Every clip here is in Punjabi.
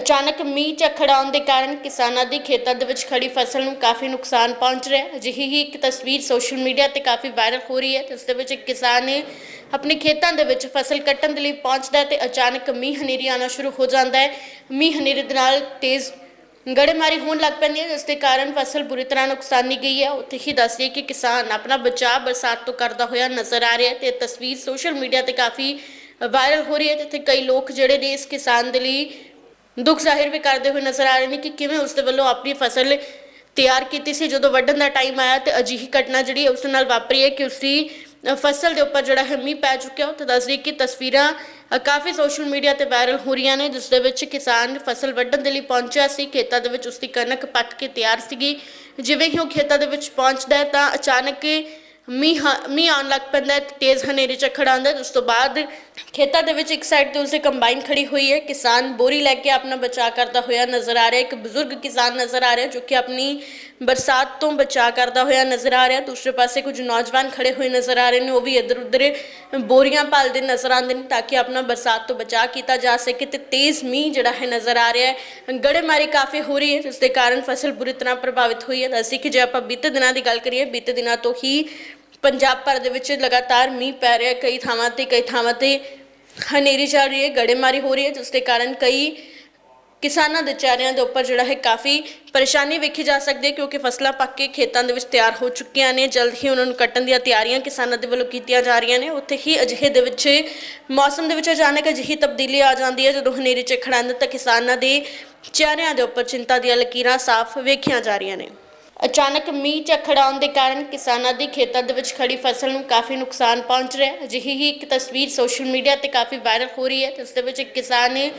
ਅਚਾਨਕ ਮੀਂਹ ਝੱਖੜ ਆਉਣ ਦੇ ਕਾਰਨ ਕਿਸਾਨਾਂ ਦੀ ਖੇਤਾਂ ਦੇ ਵਿੱਚ ਖੜੀ ਫਸਲ ਨੂੰ ਕਾਫੀ ਨੁਕਸਾਨ ਪਹੁੰਚ ਰਿਹਾ ਹੈ। ਅਜਿਹੀ ਹੀ ਇੱਕ ਤਸਵੀਰ ਸੋਸ਼ਲ ਮੀਡੀਆ ਤੇ ਕਾਫੀ ਵਾਇਰਲ ਹੋ ਰਹੀ ਹੈ, ਜਿਸ ਦੇ ਵਿੱਚ ਇੱਕ ਕਿਸਾਨ ਨੇ ਆਪਣੇ ਖੇਤਾਂ ਦੇ ਵਿੱਚ ਫਸਲ ਕੱਟਣ ਦੇ ਲਈ ਪਹੁੰਚਦਾ ਹੈ ਤੇ ਅਚਾਨਕ ਮੀਂਹ ਹਨੇਰੀ ਆਉਣਾ ਸ਼ੁਰੂ ਹੋ ਜਾਂਦਾ ਹੈ। ਮੀਂਹ ਹਨੇਰੀ ਦੇ ਨਾਲ ਤੇਜ਼ ਗੜੇਮਾਰੀ ਹੋਣ ਲੱਗ ਪੈਂਦੀ ਹੈ, ਜਿਸ ਦੇ ਕਾਰਨ ਫਸਲ ਬੁਰੀ ਤਰ੍ਹਾਂ ਨੁਕਸਾਨੀ ਗਈ ਹੈ। ਉੱਥੇ ਹੀ ਦੱਸਦੀ ਕਿ ਕਿਸਾਨ ਆਪਣਾ ਬਚਾਅ ਬਰਸਾਤ ਤੋਂ ਕਰਦਾ ਹੋਇਆ ਨਜ਼ਰ ਆ ਰਿਹਾ ਹੈ ਤੇ ਇਹ ਤਸਵੀਰ ਸੋਸ਼ਲ ਮੀਡੀਆ ਤੇ ਕਾਫੀ ਵਾਇਰਲ ਹੋ ਰਹੀ ਹੈ, ਜਿੱਥੇ ਕਈ ਲੋਕ ਜਿਹੜੇ ਨੇ ਇਸ ਕਿਸਾਨ ਦੇ ਲਈ ਦੁੱਖ ਜ਼ਾਹਿਰ ਵੀ ਕਰਦੇ ਹੋਏ ਨਜ਼ਰ ਆ ਰਹੇ ਨੇ ਕਿ ਕਿਵੇਂ ਉਸ ਦੇ ਵੱਲੋਂ ਆਪਣੀ ਫਸਲ ਤਿਆਰ ਕੀਤੀ ਸੀ। ਜਦੋਂ ਵੱਢਣ ਦਾ ਟਾਈਮ ਆਇਆ ਤੇ ਅਜਿਹੀ ਘਟਨਾ ਜਿਹੜੀ ਉਸ ਨਾਲ ਵਾਪਰੀ ਹੈ ਕਿ ਉਸਦੀ ਫਸਲ ਦੇ ਉੱਪਰ ਜਿਹੜਾ ਹੈ ਮੀਂਹ ਪੈ ਚੁੱਕਿਆ ਉਹ ਤੇ ਦੱਸਦੀ ਕਿ ਤਸਵੀਰਾਂ ਕਾਫੀ ਸੋਸ਼ਲ ਮੀਡੀਆ ਤੇ ਵਾਇਰਲ ਹੋ ਰਹੀਆਂ ਨੇ, ਜਿਸ ਦੇ ਵਿੱਚ ਕਿਸਾਨ ਫਸਲ ਵੱਢਣ ਦੇ ਲਈ ਪਹੁੰਚਿਆ ਸੀ। ਖੇਤਾਂ ਦੇ ਵਿੱਚ ਉਸਦੀ ਕਣਕ ਪੱਕ ਕੇ ਤਿਆਰ ਸੀਗੀ। ਜਿਵੇਂ ਹੀ ਉਹ ਖੇਤਾਂ ਦੇ ਵਿੱਚ ਪਹੁੰਚਦਾ ਤਾਂ ਅਚਾਨਕ ਮੀਂਹ ਹ- ਮੀਂਹ ਆਉਣ ਲੱਗ ਪੈਂਦਾ ਹੈ ਤੇ ਤੇਜ਼ ਹਨੇਰੀ ਝੱਖੜ ਆਉਂਦਾ ਹੈ, ਉਸ ਤੋਂ ਬਾਅਦ ਖੇਤਾਂ ਦੇ ਵਿੱਚ ਇੱਕ ਸਾਈਡ ਤੇ ਉਸਦੀ ਕੰਬਾਈਨ ਖੜੀ ਹੋਈ ਹੈ, ਕਿਸਾਨ ਬੋਰੀ ਲੈ ਕੇ ਆਪਣਾ ਬਚਾਅ ਕਰਦਾ ਹੋਇਆ ਨਜ਼ਰ ਆ ਰਿਹਾ ਹੈ। ਇੱਕ ਬਜ਼ੁਰਗ ਕਿਸਾਨ ਨਜ਼ਰ ਆ ਰਿਹਾ ਜੋ ਕਿ ਆਪਣੀ ਬਰਸਾਤ ਤੋਂ ਬਚਾਅ ਕਰਦਾ ਹੋਇਆ ਨਜ਼ਰ ਆ ਰਿਹਾ, ਦੂਸਰੇ ਪਾਸੇ ਕੁਝ ਨੌਜਵਾਨ ਖੜੇ ਹੋਏ ਨਜ਼ਰ ਆ ਰਹੇ ਨੇ, ਉਹ ਵੀ ਇੱਧਰ ਉੱਧਰ ਬੋਰੀਆਂ ਭਾਲਦੇ ਨਜ਼ਰ ਆਉਂਦੇ ਨੇ ਤਾਂ ਕਿ ਆਪਣਾ ਬਰਸਾਤ ਤੋਂ ਬਚਾਅ ਕੀਤਾ ਜਾ ਸਕੇ ਤੇ ਤੇਜ਼ ਮੀਂਹ ਜਿਹੜਾ ਹੈ ਨਜ਼ਰ ਆ ਰਿਹਾ ਹੈ ਗੜੇਮਾਰੀ ਕਾਫੀ ਹੋ ਰਹੀ ਹੈ, ਜਿਸ ਦੇ ਕਾਰਨ ਫਸਲ ਬੁਰੀ ਤਰ੍ਹਾਂ ਪ੍ਰਭਾਵਿਤ ਹੋਈ ਹੈ ਅਸੀਂ ਕਿ ਜੇ ਆਪਾਂ ਬੀਤੇ ਦਿਨਾਂ ਦੀ ਗੱਲ ਕਰੀਏ, ਬੀਤੇ ਦਿਨਾਂ ਤੋਂ ਹੀ ਪੰਜਾਬ ਭਰ ਦੇ ਵਿੱਚ ਲਗਾਤਾਰ ਮੀਂਹ ਪੈ ਰਿਹਾ ਕਈ ਥਾਵਾਂ ਤੇ, ਕਈ ਥਾਵਾਂ ਤੇ ਹਨੇਰੀ ਚੱਲ ਰਹੀ ਹੈ, ਗੜੇਮਾਰੀ ਹੋ ਰਹੀ ਹੈ, ਜਿਸ ਦੇ ਕਾਰਨ ਕਈ ਕਿਸਾਨਾਂ ਦੇ ਚਾਰਿਆਂ ਦੇ ਉੱਪਰ ਜਿਹੜਾ ਹੈ ਕਾਫੀ ਪਰੇਸ਼ਾਨੀ ਵੇਖੀ ਜਾ ਸਕਦੀ ਹੈ, ਕਿਉਂਕਿ ਫਸਲਾਂ ਪੱਕ ਕੇ ਖੇਤਾਂ ਦੇ ਵਿੱਚ ਤਿਆਰ ਹੋ ਚੁੱਕੀਆਂ ਨੇ। ਜਲਦ ਹੀ ਉਹਨਾਂ ਨੂੰ ਕੱਟਣ ਦੀਆਂ ਤਿਆਰੀਆਂ ਕਿਸਾਨਾਂ ਦੇ ਵੱਲੋਂ ਕੀਤੀਆਂ ਜਾ ਰਹੀਆਂ ਨੇ। ਉੱਥੇ ਹੀ ਅਜਿਹੇ ਦੇ ਵਿੱਚ, ਮੌਸਮ ਦੇ ਵਿੱਚ ਅਚਾਨਕ ਅਜਿਹੀ ਤਬਦੀਲੀ ਆ ਜਾਂਦੀ ਹੈ, ਜਦੋਂ ਹਨੇਰੀ 'ਚ ਆਉਂਦਾ ਤਾਂ ਕਿਸਾਨਾਂ ਦੇ ਚਿਹਰਿਆਂ ਦੇ ਉੱਪਰ ਚਿੰਤਾ ਦੀਆਂ ਲਕੀਰਾਂ ਸਾਫ਼ ਵੇਖੀਆਂ ਜਾ ਰਹੀਆਂ ਨੇ। ਅਚਾਨਕ ਮੀਂਹ ਝੱਖੜ ਆਉਣ ਦੇ ਕਾਰਨ ਕਿਸਾਨਾਂ ਦੀ ਖੇਤਾਂ ਦੇ ਵਿੱਚ ਖੜੀ ਫਸਲ ਨੂੰ ਕਾਫੀ ਨੁਕਸਾਨ ਪਹੁੰਚ ਰਿਹਾ ਹੈ। ਅਜਿਹੀ ਹੀ ਇੱਕ ਤਸਵੀਰ ਸੋਸ਼ਲ ਮੀਡੀਆ ਤੇ ਕਾਫੀ ਵਾਇਰਲ ਹੋ ਰਹੀ ਹੈ, ਜਿਸ ਦੇ ਵਿੱਚ ਇੱਕ ਕਿਸਾਨ ਨੇ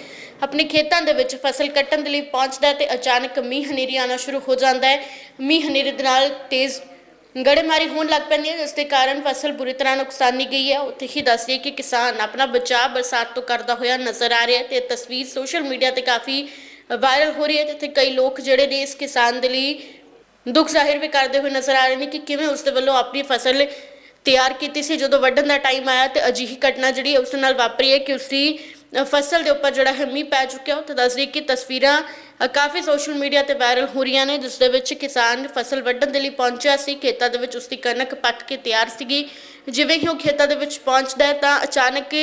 ਆਪਣੇ ਖੇਤਾਂ ਦੇ ਵਿੱਚ ਫਸਲ ਕੱਟਣ ਦੇ ਲਈ ਪਹੁੰਚਦਾ ਹੈ ਤੇ ਅਚਾਨਕ ਮੀਂਹ ਹਨੇਰੀ ਆਉਣਾ ਸ਼ੁਰੂ ਹੋ ਜਾਂਦਾ ਹੈ। ਮੀਂਹ ਹਨੇਰੀ ਦੇ ਨਾਲ ਤੇਜ਼ ਗੜੇਮਾਰੀ ਹੋਣ ਲੱਗ ਪੈਂਦੀ ਹੈ, ਜਿਸ ਦੇ ਕਾਰਨ ਫਸਲ ਬੁਰੀ ਤਰ੍ਹਾਂ ਨੁਕਸਾਨੀ ਗਈ ਹੈ। ਉੱਥੇ ਹੀ ਦੱਸਦੀ ਕਿ ਕਿਸਾਨ ਆਪਣਾ ਬਚਾਅ ਬਰਸਾਤ ਤੋਂ ਕਰਦਾ ਹੋਇਆ ਨਜ਼ਰ ਆ ਰਿਹਾ ਹੈ ਤੇ ਇਹ ਤਸਵੀਰ ਸੋਸ਼ਲ ਮੀਡੀਆ ਤੇ ਕਾਫੀ ਵਾਇਰਲ ਹੋ ਰਹੀ ਹੈ, ਜਿੱਥੇ ਕਈ ਲੋਕ ਜਿਹੜੇ ਨੇ ਇਸ ਕਿਸਾਨ ਦੇ ਲਈ ਦੁੱਖ ਜ਼ਾਹਿਰ ਵੀ ਕਰਦੇ ਹੋਏ ਨਜ਼ਰ ਆ ਰਹੇ ਨੇ ਕਿ ਕਿਵੇਂ ਉਸ ਦੇ ਵੱਲੋਂ ਆਪਣੀ ਫਸਲ ਤਿਆਰ ਕੀਤੀ ਸੀ। ਜਦੋਂ ਵੱਢਣ ਦਾ ਟਾਈਮ ਆਇਆ ਤੇ ਅਜਿਹੀ ਘਟਨਾ ਜਿਹੜੀ ਉਸ ਨਾਲ ਵਾਪਰੀ ਹੈ ਕਿ ਉਸਦੀ ਫਸਲ ਦੇ ਉੱਪਰ ਜਿਹੜਾ ਹੈ ਮੀਂਹ ਪੈ ਚੁੱਕਿਆ, ਉਹ ਤੇ ਦੱਸਦੀ ਕਿ ਤਸਵੀਰਾਂ ਕਾਫੀ ਸੋਸ਼ਲ ਮੀਡੀਆ ਤੇ ਵਾਇਰਲ ਹੋ ਰਹੀਆਂ ਨੇ, ਜਿਸ ਦੇ ਵਿੱਚ ਕਿਸਾਨ ਫਸਲ ਵੱਢਣ ਦੇ ਲਈ ਪਹੁੰਚਿਆ ਸੀ। ਖੇਤਾਂ ਦੇ ਵਿੱਚ ਉਸਦੀ ਕਣਕ ਪੱਕ ਕੇ ਤਿਆਰ ਸੀਗੀ। ਜਿਵੇਂ ਹੀ ਉਹ ਖੇਤਾਂ ਦੇ ਵਿੱਚ ਪਹੁੰਚਦਾ ਹੈ ਤਾਂ ਅਚਾਨਕ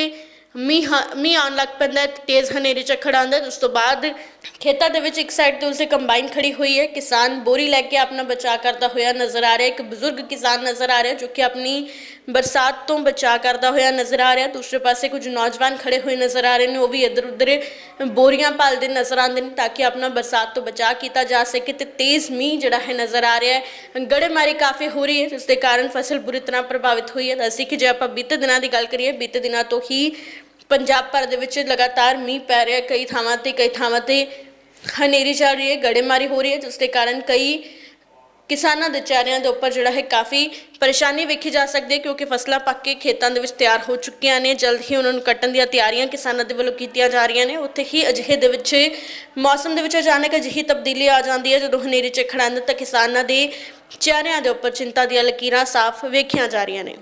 ਮੀਂਹ ਹ- ਮੀਂਹ ਆਉਣ ਲੱਗ ਪੈਂਦਾ ਹੈ ਤੇ ਤੇਜ਼ ਹਨੇਰੀ ਝੱਖੜ ਆਉਂਦਾ ਹੈ ਉਸ ਤੋਂ ਬਾਅਦ ਖੇਤਾਂ ਦੇ ਵਿੱਚ ਇੱਕ ਸਾਈਡ ਤੇ ਉਸਦੀ ਕੰਬਾਈਨ ਖੜੀ ਹੋਈ ਹੈ, ਕਿਸਾਨ ਬੋਰੀ ਲੈ ਕੇ ਆਪਣਾ ਬਚਾਅ ਕਰਦਾ ਹੋਇਆ ਨਜ਼ਰ ਆ ਰਿਹਾ, ਇੱਕ ਬਜ਼ੁਰਗ ਕਿਸਾਨ ਨਜ਼ਰ ਆ ਰਿਹਾ ਜੋ ਕਿ ਆਪਣੀ ਬਰਸਾਤ ਤੋਂ ਬਚਾਅ ਕਰਦਾ ਹੋਇਆ ਨਜ਼ਰ ਆ ਰਿਹਾ, ਦੂਸਰੇ ਪਾਸੇ ਕੁਝ ਨੌਜਵਾਨ ਖੜੇ ਹੋਏ ਨਜ਼ਰ ਆ ਰਹੇ ਨੇ, ਉਹ ਵੀ ਇੱਧਰ ਉੱਧਰ ਬੋਰੀਆਂ ਭਾਲਦੇ ਨਜ਼ਰ ਆਉਂਦੇ ਨੇ, ਤਾਂ ਕਿ ਆਪਣਾ ਬਰਸਾਤ ਤੋਂ ਬਚਾਅ ਕੀਤਾ ਜਾ ਸਕੇ, ਤੇ ਤੇਜ਼ ਮੀਂਹ ਜਿਹੜਾ ਹੈ ਨਜ਼ਰ ਆ ਰਿਹਾ ਹੈ। ਗੜੇਮਾਰੀ ਕਾਫੀ ਹੋ ਰਹੀ ਹੈ, ਜਿਸ ਦੇ ਕਾਰਨ ਫਸਲ ਬੁਰੀ ਤਰ੍ਹਾਂ ਪ੍ਰਭਾਵਿਤ ਹੋਈ ਹੈ। ਅਸੀਂ ਕਿ ਜੇ ਆਪਾਂ ਬੀਤੇ ਦਿਨਾਂ ਦੀ ਗੱਲ ਕਰੀਏ, ਬੀਤੇ ਦਿਨਾਂ ਤੋਂ ਹੀ ਪੰਜਾਬ ਭਰ ਦੇ ਵਿੱਚ ਲਗਾਤਾਰ ਮੀਂਹ ਪੈ ਰਿਹਾ ਕਈ ਥਾਵਾਂ ਤੇ, ਕਈ ਥਾਵਾਂ ਤੇ ਹਨੇਰੀ ਚੱਲ ਰਹੀ ਹੈ, ਗੜੇਮਾਰੀ ਹੋ ਰਹੀ ਹੈ, ਜਿਸ ਦੇ ਕਾਰਨ ਕਈ ਕਿਸਾਨਾਂ ਦੇ ਚਿਹਰਿਆਂ ਦੇ ਉੱਪਰ ਜਿਹੜਾ ਹੈ ਕਾਫੀ ਪਰੇਸ਼ਾਨੀ ਵੇਖੀ ਜਾ ਸਕਦੀ ਹੈ, ਕਿਉਂਕਿ ਫਸਲਾਂ ਪੱਕ ਕੇ ਖੇਤਾਂ ਦੇ ਵਿੱਚ ਤਿਆਰ ਹੋ ਚੁੱਕੀਆਂ ਨੇ। ਜਲਦ ਹੀ ਉਹਨਾਂ ਨੂੰ ਕੱਟਣ ਦੀਆਂ ਤਿਆਰੀਆਂ ਕਿਸਾਨਾਂ ਦੇ ਵੱਲੋਂ ਕੀਤੀਆਂ ਜਾ ਰਹੀਆਂ ਨੇ। ਉੱਥੇ ਹੀ ਅਜਿਹੇ ਦੇ ਵਿੱਚ ਮੌਸਮ ਦੇ ਵਿੱਚ ਅਚਾਨਕ ਅਜਿਹੀ ਤਬਦੀਲੀ ਆ ਜਾਂਦੀ ਹੈ, ਜਦੋਂ ਹਨੇਰੀ ਝੱਖੜ ਆਉਂਦਾ ਤਾਂ ਕਿਸਾਨਾਂ ਦੇ ਚਿਹਰਿਆਂ ਦੇ ਉੱਪਰ ਚਿੰਤਾ ਦੀਆਂ ਲਕੀਰਾਂ ਸਾਫ਼ ਵੇਖੀਆਂ ਜਾ ਰਹੀਆਂ ਨੇ।